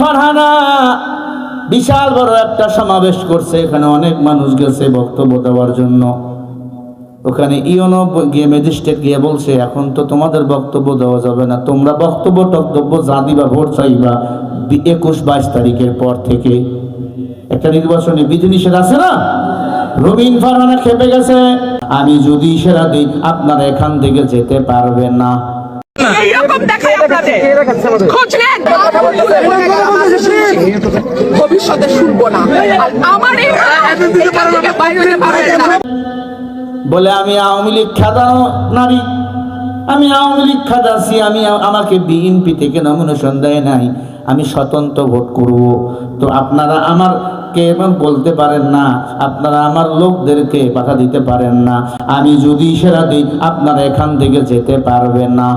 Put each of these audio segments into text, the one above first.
ফারহানা, বিশাল বড় একটা সমাবেশ করছে। এখানে অনেক মানুষ গেছে বক্তব্য দেওয়ার জন্য। ওখানে ইয়নো গিয়ে ম্যাজিস্ট্রেট গিয়ে বলছে, এখন তো তোমাদের বক্তব্য দেওয়া যাবে না। তোমরা বক্তব্য টক্তব্য যা দিবা, ভোট চাইবা একুশ বাইশ তারিখের পর থেকে। একটা নির্বাচনী বিধিনিষেধ আছে না? রবিন ফারহানা খেপে গেছে। আমি যদি সেরা দিই, আপনারা এখান থেকে যেতে পারবেন না। এইরকম দেখায় আপনাদের খোঁজ নেন। ভবিষ্যতে শুনব না। আমার বলে আমি আওয়ামী লীগ খাদানো নারী। আমি আওয়ামী লীগ আমি আমাকে বিএনপি থেকে নমিনেশন দেয় নাই। আমি স্বতন্ত্র ভোট করব। তো আপনারা আমার কে এবং বলতে পারেন না। আপনারা আমার লোকদেরকে পাঠা দিতে পারেন না। আমি যদি সেরা দিই আপনারা এখান থেকে যেতে পারবেন না।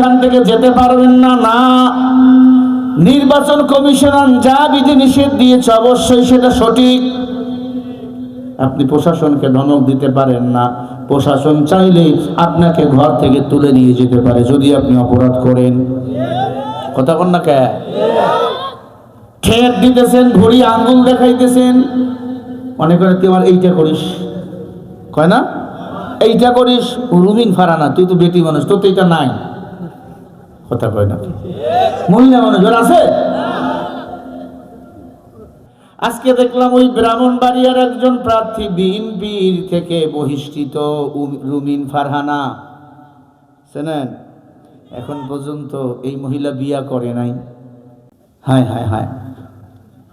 এখান থেকে যেতে পারবেন না না। নির্বাচন কমিশনার যা বিধি নিষেধ দিয়েছে অবশ্যই সেটা সঠিক। আপনি প্রশাসনকে ধমক দিতে পারেন না। প্রশাসন চাইলে আপনাকে ঘর থেকে তুলে নিয়ে যেতে পারে যদি আপনি অপরাধ করেন। কথা কন না কে? দিতেছেন, ঘড়ি, আঙ্গুল দেখাইতেছেন। মনে করে তুই আমার এইটা করিস। কয় না? এইটা করিস। রুমিন ফারানা, তুই তো বেটি মানুষ, তোর তো এটা নাই। কথা কয় না। মহিলা মানুষ ওর আছে? আজকে দেখলাম ওই ব্রাহ্মণবাড়িয়ার একজন প্রার্থী বিএনপির থেকে বহিষ্কৃত রুমিন ফারহানা। শোনেন, এখন পর্যন্ত এই মহিলা বিয়া করে নাই। হায় হায় হায়।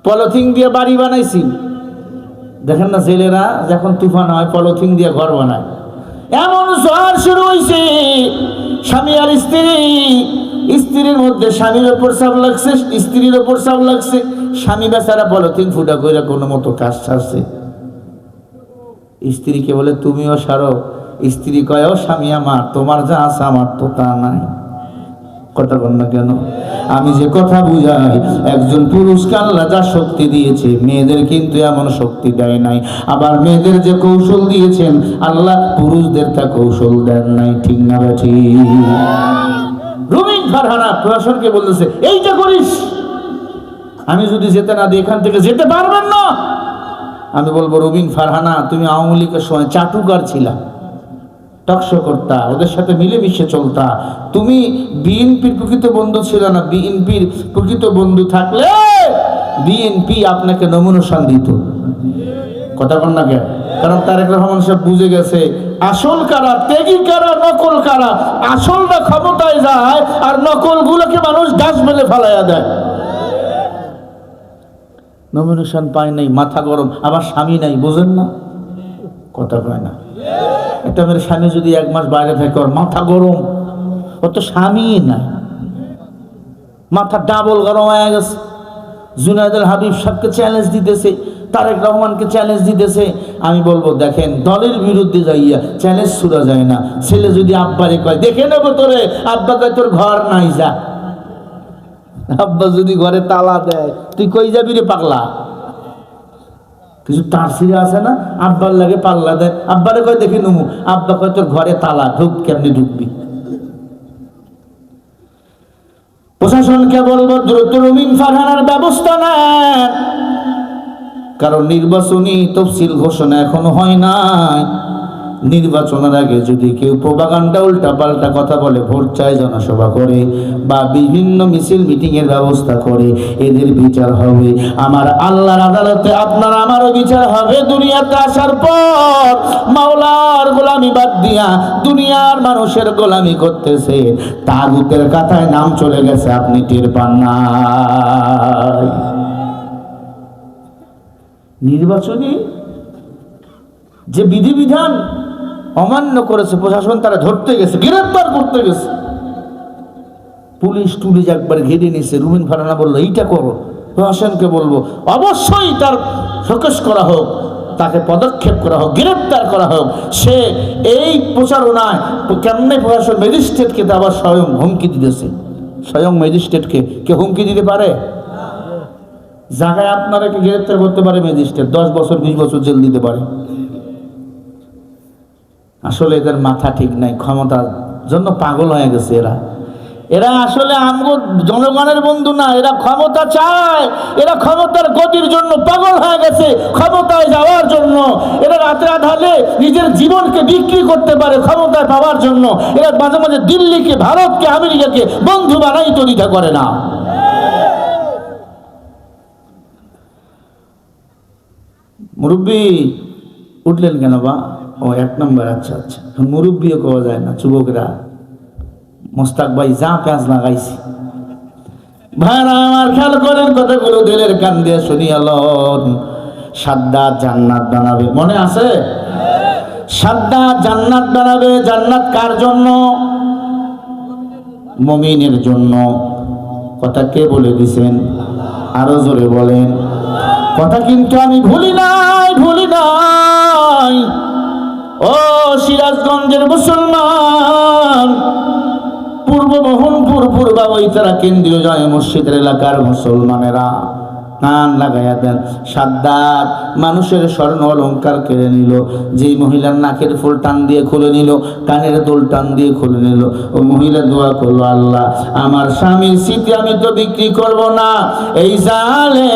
পলিথিন দিয়ে বাড়ি বানাইছি। দেখেন না ছেলেরা, যখন তুফান হয়, পলিথিন দিয়ে ঘর বানায়। এমন ঝড় শুরু হয়েছে স্বামী আর স্ত্রী স্ত্রীর মধ্যে স্বামীর ওপর চাপ লাগছে, স্ত্রীর ওপর চাপ লাগছে। স্বামী বেচারা পলিথিন ফুটা করে কোনো মতো কাজ ছাড়ছে স্ত্রীকে বলে, তুমিও সারো। স্ত্রী কয়, "ও স্বামী আমার, তোমার যা আছে আমার তো তা নাই। কথা বল না কেন? আমি যে কথা বুঝাই, একজন পুরুষকে আল্লাহ যা শক্তি দিয়েছে, মেয়েদের কিন্তু এমন শক্তি দেয় নাই। আবার মেয়েদের যে কৌশল দিয়েছেন, আল্লাহ পুরুষদের তা কৌশল দেন নাই। ঠিক না ঠিক? ফারহানা প্রশাসনকে বলতেছে, এইটা করিস। আমি যদি যেতে না দিই, এখান থেকে যেতে পারবেন না। আমি বলব, রবিন, ফারহানা, তুমি আওয়ামী লীগের সময় চাটুকার ছিলা। টকশো করতা ওদের সাথে মিলেমিশে চলতা। তুমি বিএনপির প্রকৃত বন্ধু ছিল না, বিএনপির প্রকৃত বন্ধু থাকলে বিএনপি আপনাকে নমুনসান দিত। কথা বল না কেন? কারণ তারেক রহমান সাহেব বুঝে গেছে, আসল কারা, ত্যাগী কারা, নকল কারা আসলটা ক্ষমতায় যায় আর নকল গুলোকে মানুষ ডাস মেলে ফেলাইয়া দেয়। নমিনেশন পায় নাই, মাথা গরম আবার স্বামী নাই, বোঝেন না? কথা কয় না। একটা মেয়ের স্বামী যদি এক মাস বাইরে থাকে, ওর মাথা গরম ও তো স্বামী নাই। মাথা ডাবল গরম হয়ে গেছে। জুনায়দুল হাবিব সাহেবকে চ্যালেঞ্জ দিতেছে তারেক রহমানকে চ্যালেঞ্জ দিতেছে। আমি বলব, দেখেন, দলের বিরুদ্ধে যাইয়া চ্যালেঞ্জ ছুড়া যায় না। ছেলে যদি আব্বারে কয়, দেখে নেব তোরে, আব্বা কয়, তোর ঘর নাই, যা। আব্বা যদি ঘরে তালা দেয়, তুই কই যাবি রে পাগলা? কিছু তার ছিঁড়ে আছে না? আব্বার লাগে পাল্লা দেয়। আব্বারে কয়, দেখি নুমু আব্বা কয়, তোর ঘরে তালা, ঢুক, কেমনি ঢুকবি? প্রশাসনকে বলব, দ্রুত রবিন ফারহানার ব্যবস্থা নেন। কারণ নির্বাচনী তফসিল ঘোষণা এখনও হয় নাই। নির্বাচনের আগে যদি কেউ প্রবাগান্ডা উল্টা পাল্টা কথা বলে, ভোট চায় জনসভা করে বা বিভিন্ন মিছিল মিটিং এর ব্যবস্থা করে, এদের বিচার হবে। আমার আল্লাহর আদালতে আপনার, আমারও বিচার হবে। দুনিয়াতে আসার পর মাওলার গোলামি বাদ দিয়া দুনিয়ার মানুষের গোলামি করতেছে। তাগুতের কাথায় নাম চলে গেছে, আপনি টের পান নাই। নির্বাচনী যে বিধিবিধান অমান্য করেছে, প্রশাসন তারা ধরতে গেছে গ্রেফতার করতে গেছে। পুলিশ টুলিশ একবার ঘিরে নিয়েছে রুমিন ফারানা বলল, এইটা করো। প্রশাসনকে বলব, অবশ্যই তার ফোকাস করা হোক, তাকে পদক্ষেপ করা হোক, গ্রেপ্তার করা হোক। সে এই প্রচারণায় কেমনে প্রশাসন ম্যাজিস্ট্রেটকে আবার স্বয়ং হুমকি দিতেছে? স্বয়ং ম্যাজিস্ট্রেটকে, কে হুমকি দিতে পারে? জায়গায় আপনারা কি গ্রেপ্তার করতে পারে ম্যাজিস্ট্রেট? দশ বছর, বিশ বছর জেল দিতে পারে। আসলে এদের মাথা ঠিক নাই, ক্ষমতার জন্য পাগল হয়ে গেছে এরা। এরা আসলে আমগো জনগণের বন্ধু না, এরা ক্ষমতা চায়। এরা ক্ষমতার গতির জন্য পাগল হয়ে গেছে, ক্ষমতায় যাওয়ার জন্য। এরা রাতে আধালে নিজের জীবনকে বিক্রি করতে পারে ক্ষমতায় পাওয়ার জন্য। এরা মাঝে মাঝে দিল্লিকে, ভারতকে, আমেরিকাকে বন্ধু বানাই তরিকা করে না। মুরব্বী উঠলেন কেন বা? ও, এক নম্বর আচ্ছা আচ্ছা। মুরব্বীও পাওয়া যায় না, যুবকরা। মোস্তাক ভাই যা পেঁয়াজ লাগাইছি। ভাইরা, আমার খেয়াল করেন কথাগুলো দিলের কান দিয়ে শুনিয়ালন সাদ্দাত জান্নাত বানাবে। মনে আছে? সাদ্দাত জান্নাত বানাবে জান্নাত কার জন্য? মমিনের জন্য। কথা কে বলে দিছেন? আরও জোরে বলেন। কথা কিন্তু আমি ভুলি নাই ভুলি নাই। ও সিরাজগঞ্জের মুসলমান, পূর্ব মোহনপুর পূর্বাবৈতারা কেন্দ্রীয় জয় মসজিদের এলাকার মুসলমানেরা। কান লাগাইয়া দেন। সাদ্দাত মানুষের স্বর্ণ অলঙ্কার কেড়ে নিল। যেই মহিলার নাকের ফুল টান দিয়ে খুলে নিল, কানের দোল টান দিয়ে খুলে নিল। ও মহিলা দোয়া করল, আল্লাহ, আমার স্বামীর স্মৃতি আমি তো বিক্রি করব না। এই জালে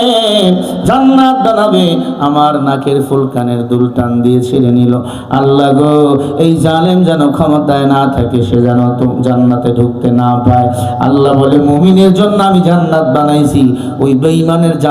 জান্নাত বানাবে। আমার নাকের ফুল কানের দুল টান দিয়ে ছেড়ে নিল। আল্লাহ গো, এই জালেম যেন ক্ষমতায় না থাকে, সে যেন জান্নাতে ঢুকতে না পায়। আল্লাহ বলে, মুমিনের জন্য আমি জান্নাত বানাইছি। ওই বেঈমানের জান্নাত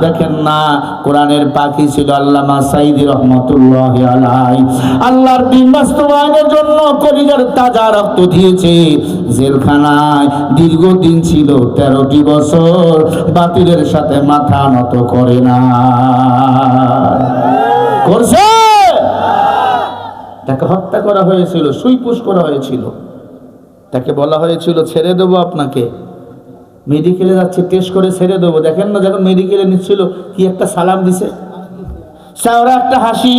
দেখেন না, কোরআনের পাখি ছিল আল্লামা সাইদি রহমতুল্লাহ আলাই আল্লাহর দিন বাস্তবায়নের জন্য কলিজার তাজা রক্ত দিয়েছে। জেলখানায় দীর্ঘদিন ছিল, তেরোটি বছর বাতিলের সাথে মাথা নত করে না। করছে? তাকে হত্যা করা হয়েছিল সুইপুষ করা হয়েছিল। তাকে বলা হয়েছিল, ছেড়ে দেবো আপনাকে। মেডিকেলে যাচ্ছে টেস্ট করে ছেড়ে দেবো। দেখেন না যখন মেডিকেলে নিচ্ছিল, কি একটা সালাম দিছে? চাওরা একটা হাসি।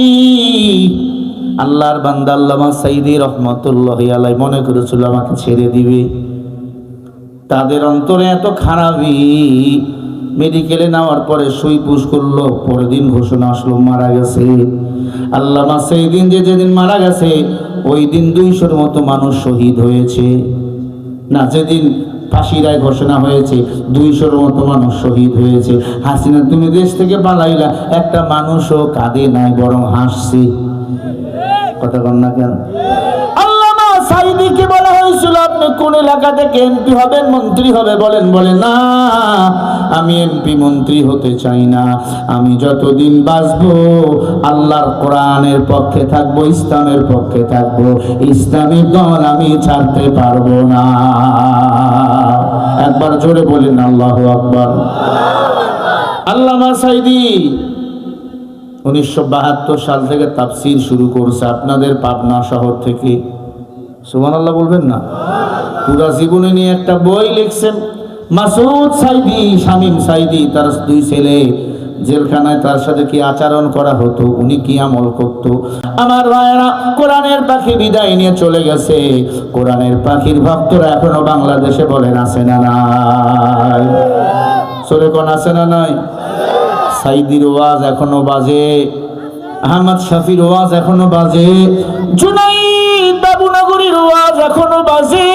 আল্লাহর বান্দা আল্লামা সাইদি রহমতুল্লাহ আলাই মনে করেছিল, আমাকে ছেড়ে দিবে। তাদের অন্তরে এত খারাপই। মেডিকেলে নেওয়ার পরে সুই পুষ করল, পরের দিন ঘোষণা আসলো, মারা গেছে। আল্লামা সেই দিন যে যেদিন মারা গেছে, ওই দিন দুইশোর মতো মানুষ শহীদ হয়েছে। না, যেদিন ফাঁসি রায় ঘোষণা হয়েছে, দুইশোর মতো মানুষ শহীদ হয়েছে। হাসিনা, তুমি দেশ থেকে পালাইলা, একটা মানুষও কাঁদে নাই, বরং হাসছে। কথা কন না কেন? আপনি কোন এলাকা থেকে এমপি হবেন, মন্ত্রী হবে, বলেন, বলে, না, আমি এমপি, মন্ত্রী হতে চাই না। আমি যতদিন বাঁচবো, আল্লাহর কোরআনের পক্ষে থাকব, ইসলামের পক্ষে থাকব। ইসলামের দল আমি ছাড়তে পারব না। একবার জোরে বলেন, আল্লাহ আকবার। আল্লামা সাইদি উনিশশো বাহাত্তর সাল থেকে তাফসির শুরু করছে আপনাদের পাবনা শহর থেকে। সুমান আল্লাহ বলবেন না? পুরা জীবনে নিয়ে একটা বই লিখছেন, মাসুদ সাইদি, শামীম সাইদি, তার দুই ছেলে। জেলখানায় তার সাথে কি আচরণ করা হতো? উনি কি আমল করত? আমার ভাইয়েরা, কোরআনের পাখি বিদায় নিয়ে চলে গেছে। কোরআনের পাখির ভক্তরা এখনও বাংলাদেশে বলেন, আছে না নাই? চলে কোন আছে না নাই? সাইদির ওয়াজ এখনও বাজে। আহমদ শফির ওয়াজ এখনও বাজে। জুনাইদ বাবুনগরীর ওয়াজ এখনও বাজে।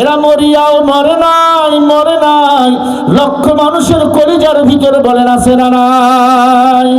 এরা মরিয়াও মরে নাই মরে নাই। লক্ষ মানুষের কলিজার ভিতরে বলেন আছে না নাই।